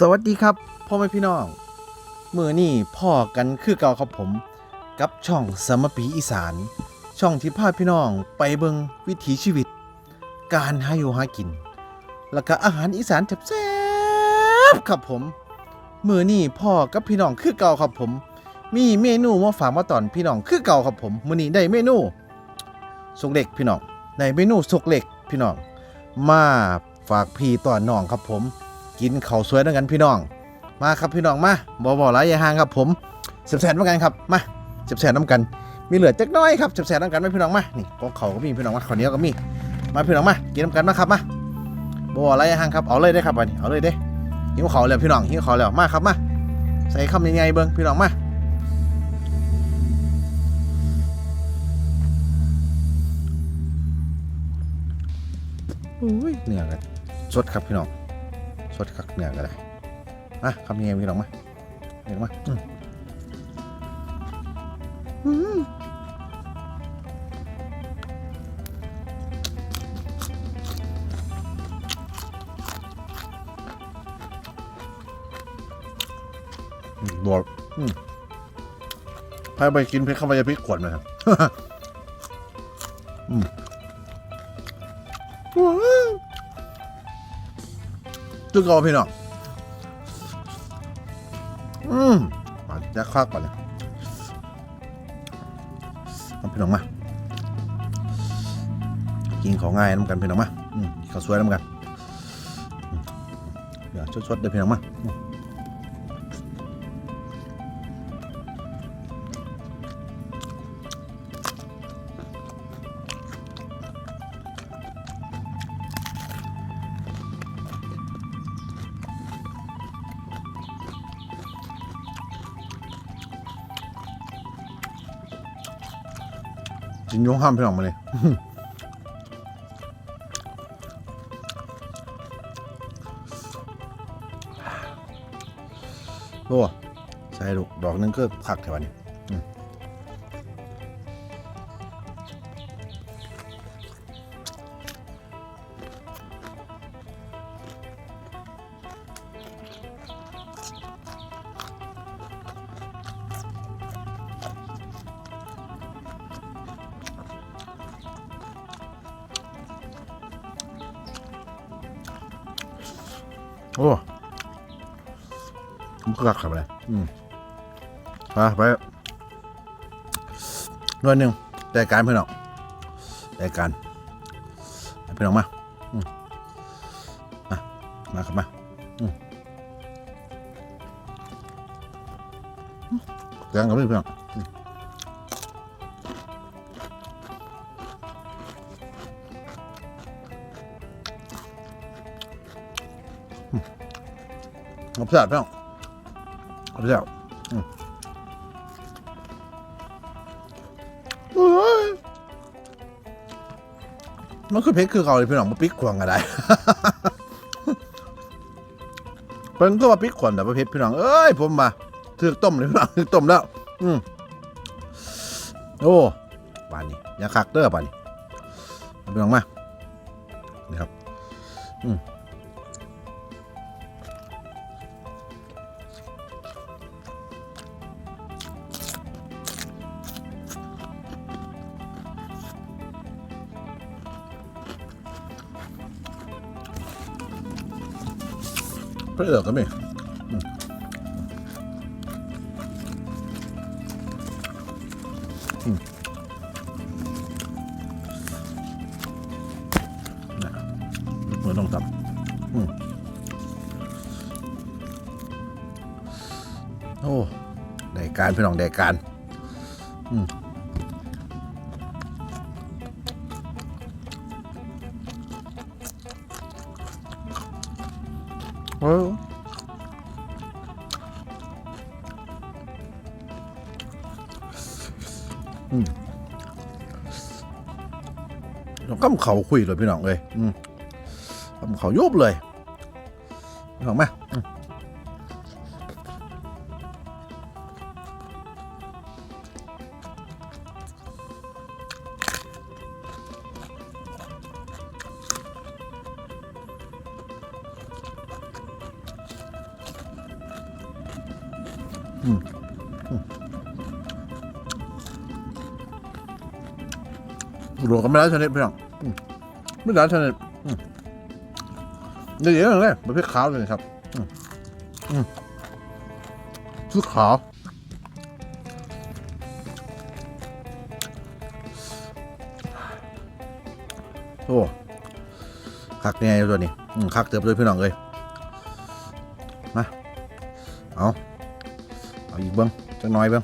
สวัสดีครับพ่อแม่พี่น้องมือนี่พ่อกันคือเก่าครับผม กับช่องสมปีอีสาน ช่องที่พาพี่น้องไปเบิงวิถีชีวิต การหาอยู่หากิน แล้วก็อาหารอีสานแซ่บๆครับผมมือนี่พ่อกับพี่น้องคือเก่าครับผม มีเมนูมาฝากมาตอนพี่น้องคือเก่าครับผมมือนี้ได้เมนูสุกเล็กพี่น้องได้เมนูสุกเล็กพี่น้องมาฝากพี่ต่อน้องครับผม กินข้าวสวยด้วยกันพี่น้อง มาครับพี่น้องมาบ่บ่หลายอย่าห่างครับผมเสียบแสนน้ำกันครับมาเสียบแสนน้ำกัน มีเหลือจักน้อยครับเสียบแสนน้ำกันไหมพี่น้องมานี่กองเขาก็มีพี่น้องมาข้าวเหนียวก็มีมาพี่น้องมากินน้ำกันมาครับมาบ่บ่หลายอย่าห่างครับเอาเลยได้ครับวันนี้เอาเลยเด้หิวข้าแล้วพี่น้องหิวข้าแล้วมาครับมาใส่คำยังไงเบิ้งพี่น้องมาอุ้ยเนื้อกันสดครับพี่น้อง สดคักเหนือก็ได้อะคำยังไงพี่น้องมาเห็นไหมอืมอืมอืมบอกอืมพาไปกินเพชรเข้าไปจะพริกขวดไหมครับอืมว้า วจุกเอาพี่น้องอืมมาจะควักก่อนเลยเอาพี่น้องมา กินของง่ายน้ำกันพี่น้องมาอืมข้าวสวยน้ำกันเดี๋ยวชดๆเดี๋ยวพี่น้องมา กินยงห้ามพี่น้องมาเลยโอ้ใช่ลูกดอกนึงก็ผักแถวนี้ โอ้มันก็ผักเข้าไปเลยอืมไปไปหน่วยหนึ่งแต่การพี่น้องแต่การให้พี่น้องมาอืมามาครับมาอืมแกงกับพี่น้องอืมเอาเพื่อน พี่น้องเอาเพื่อนอืมโอ้ยมันคือเพชรคือเก่าเลยพี่น้องมาปิกขวงอะไรเป็นก็มาปิกขวงแต่ว่าเพชรพี่น้องเอ้ยผมมาถือต้มเลยพี่น้องถือต้มแล้ว อืมโอ้ปานนี้อย่าคักเด้อปานนี้พี่น้องมานี่ครับ อืม เพื่อก็มีอืมอืมนะมือต้องตับอืมโอ้ได้การพี่น้องได้การ อืม เออืมเราก็เขาคุยเลยพี่น้องเลยอืมกำเขาโยบเลยพี่น้องมา รวมกันไม่ได้ชนิดเพี่องไม่ได้ชนิดเดี๋ยวเลยประเภทขาวเลยครับชุดขาวโอ้คักแน่ยตัวนี้คักเติบเลยพี่น้องเลยมาเอาเอาอีกเบิ้งจักน้อยเบิ้ง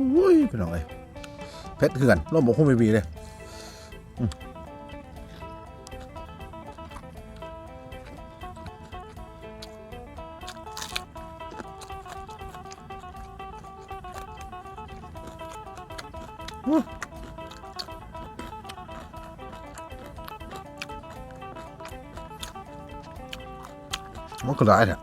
อุ้ยพี่น้องเลยเพชรคือนร่มบกคุ้มบีบีเลยมันก็ได้แหล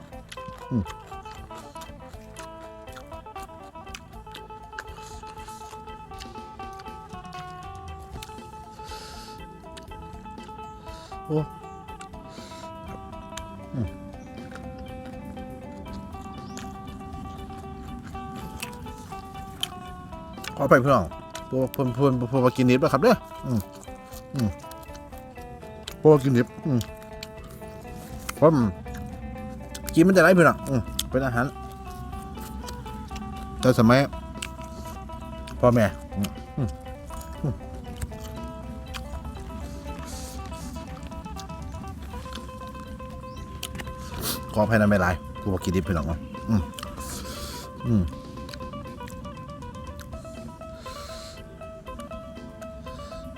โอ้อืมขอไปพี่น้องตัวเพิ่นเพิ่นเพิ่นมากินนิดแล้วครับเด้ออืมอืมพวกกินนิดอืมเพราะมันกินมันจะได้พี่น้องอืมเป็นอาหารแต่สมัยพ่อแม่ ออภัยนะไม่ไรกูบอกกินดิบพี่น้องวะอืมอืม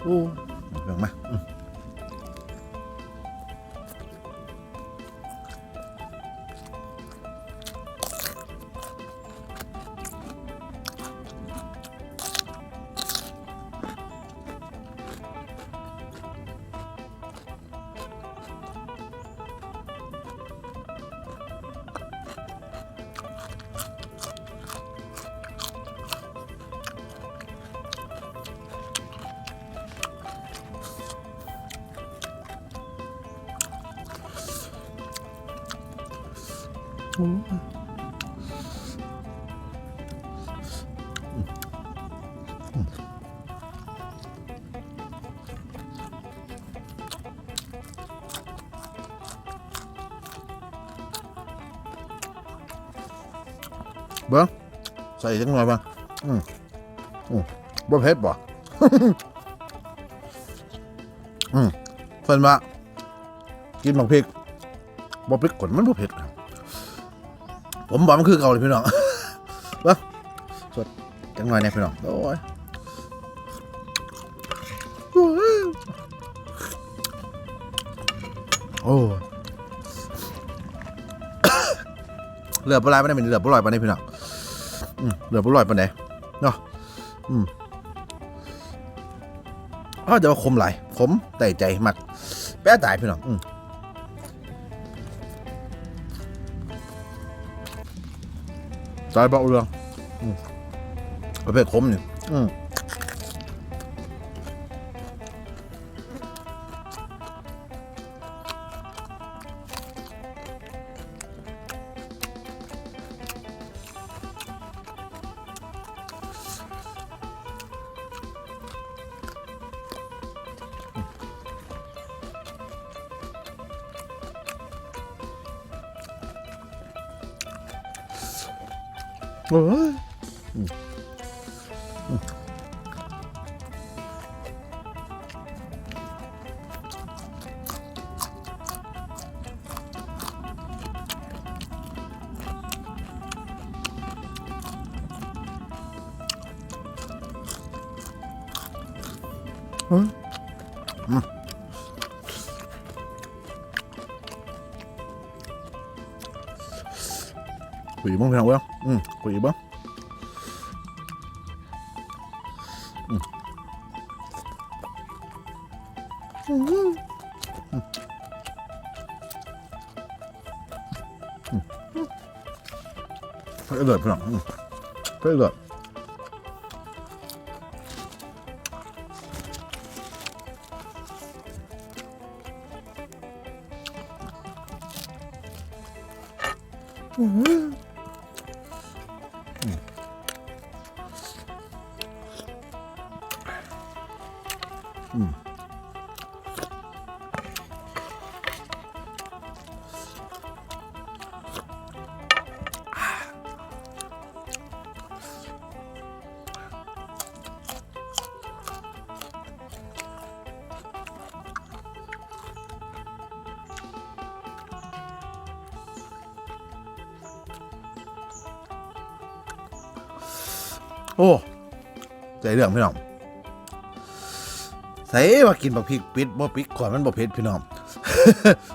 โอ้เบิ่งมาอืม เบิ้งใส่จังหน่อยบ้างอืมอืมบ่เผ็ดบ่อืมเพิ่นว่ากินบักพริกบ่พริกขนมันบ่เผ็ด ผมบอกมันคือเก่าเลยพี่น้องเบ้งสดจังหน่อยเนี่ยพี่น้องโอ้ยโอ้ยเหลือปลายปานไหนเป็นเหลือปลอยปานไหนพี่น้องเหลือปลอยปานไหนเนาะอืมอ้าวจะว่าคมหลายคมแต่ใจมากแป้ตายพี่น้องอืม ตายเบาเรื่องอืมประเภทคมนี่อืม เอ้ย คุยบ้างพี่น้องเว้ยอืมคุยบ้าง phải lượt phải không phải lượt ô ใจเรื่องพี่น้อง ใส่ว่ากินบักพริกปิดบ่ปิดก่อนมันบ่เผ็ดพี่น้อง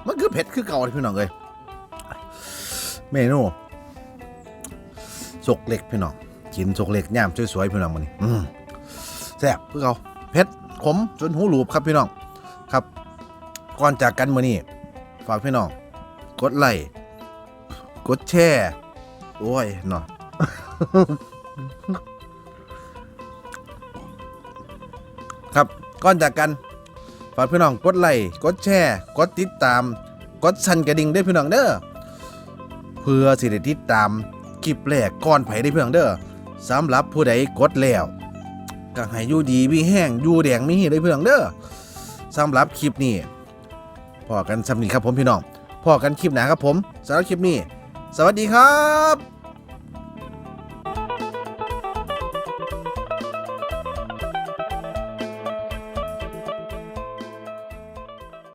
มันคือเผ็ดคือเก่าเลยพี่น้องเลยเมนูจกเล็กพี่น้องกินจกเล็กย่ามสวยๆพี่น้องมันนี่แซ่บคือเก่าเผ็ดขมจนหูหลูบครับพี่น้องครับ ก่อนจากกันมื้อนี้ฝากพี่น้องกดไลค์กดแชร์โอ้ยเนาะ ก่อนจากกันฝากพี่น้องกดไลค์กดแชร์ กดติดตาม กดสั่นกระดิ่งด้วยพี่น้องเด้อเพื่อสิได้ติดตามคลิปแรกก่อนไผได้พี่น้องเด้อสำหรับผู้ใดกดแล้วก็ให้อยู่ดีมีแห้งอยู่แดงมีหีได้พี่น้องเด้อสำหรับคลิปนี้พอกันสำนีครับผมพี่น้องพอกันคลิปหนาครับผมสำหรับคลิปนี้ สวัสดีครับ